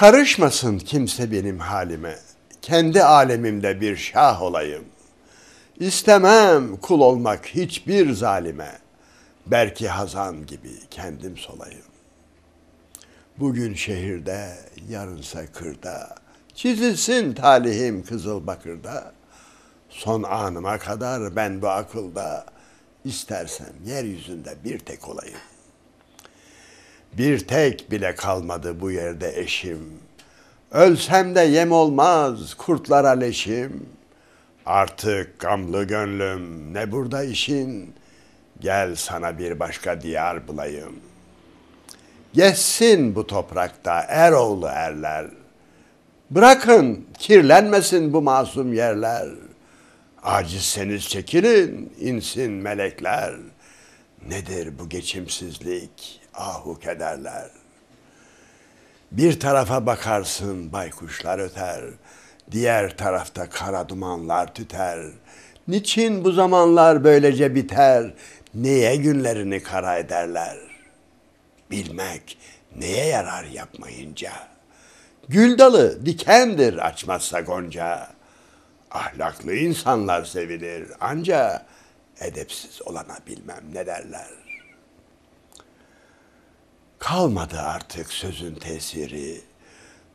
Karışmasın kimse benim halime. Kendi alemimde bir şah olayım. İstemem kul olmak hiçbir zalime. Belki hazan gibi kendim solayım. Bugün şehirde, yarınsa kırda. Çizilsin talihim kızıl bakırda. Son anıma kadar ben bu akılda. İstersem yeryüzünde bir tek olayım. Bir tek bile kalmadı bu yerde eşim. Ölsem de yem olmaz kurtlara leşim. Artık gamlı gönlüm ne burada işin. Gel sana bir başka diyar bulayım. Geçsin bu toprakta eroğlu erler. Bırakın kirlenmesin bu masum yerler. Acizseniz çekilin insin melekler. Nedir bu geçimsizlik ahu kederler. Bir tarafa bakarsın baykuşlar öter. Diğer tarafta kara dumanlar tüter. Niçin bu zamanlar böylece biter? Neye günlerini kara ederler? Bilmek neye yarar yapmayınca? Gül dalı dikendir açmazsa gonca. Ahlaklı insanlar sevilir anca edepsiz olana bilmem ne derler. Kalmadı artık sözün tesiri.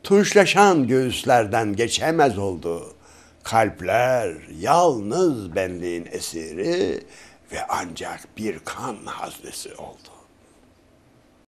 Tunçlaşan göğüslerden geçemez oldu. Kalpler yalnız benliğin esiri ve ancak bir kan haznesi oldu.